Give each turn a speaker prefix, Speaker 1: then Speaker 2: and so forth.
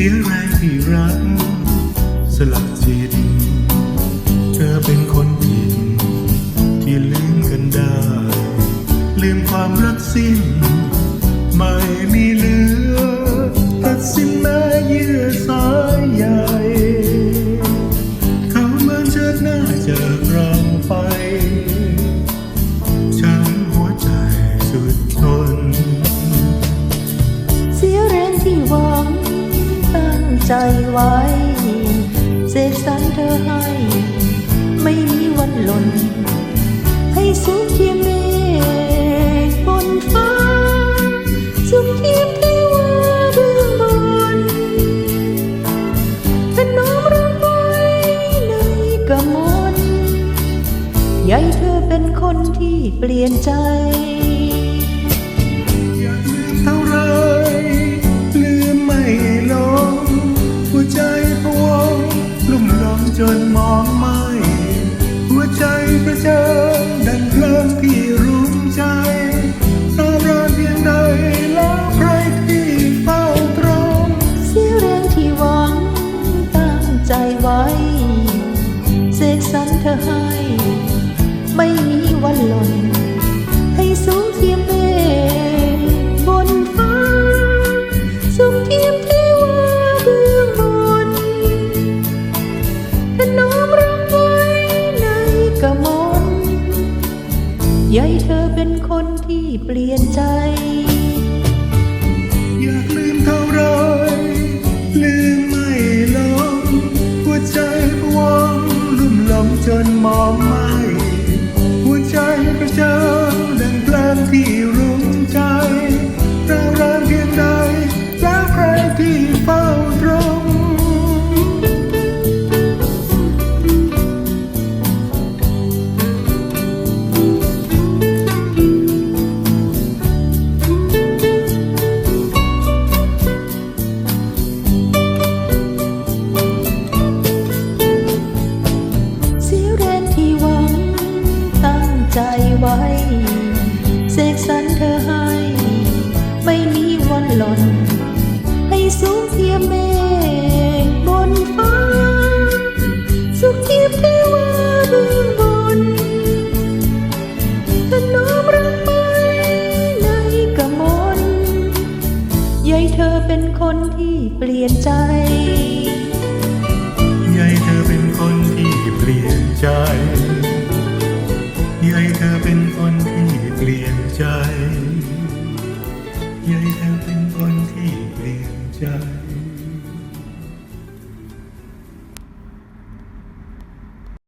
Speaker 1: สียแรงที่รัก สลักจิต เธอเป็นคนผิดที่ลืมกันได้ ลืมความรักสิ้น ไม่มีเหลือ ตัดสิ้นแม้เยื่อสายใยเขาเหมือนเชิดหน้าจากเราไป ใจ
Speaker 2: ไว้ เสกสรรเธอให้ ไม่มีวันหล่น ให้สุขเทียมเมฆบนฟ้า สุขเทียมเทวาเบื้องบนถนอมรักไว้ในกมลใหญ่เธอเป็นคนที่เปลี่ยนใจ
Speaker 1: ประเจิงดังเพลิงที่รุมใจตามรานเพียงใดแล้วใครที่เฝ้าตรง
Speaker 2: เสียแรงที่หวังตั้งใจไว้เสกสรรเธอให้ ไม่มีวันหล่น ยายเธอเป็นคนที่เปลี่ยนใจ
Speaker 1: หล่นให้
Speaker 2: สูงเทียมเมฆบนฟ้า สุขเทียมเทวาเบื้องบนถนอมรักไปในกมลใหญ่เธอเป็นคนที่เปลี่ยนใจ
Speaker 1: ใหญ่เธอเป็นคนที่เปลี่ยนใจใหญ่เธอเป็นคนที่เปลี่ยนใจใหญ่เธอ Yeah.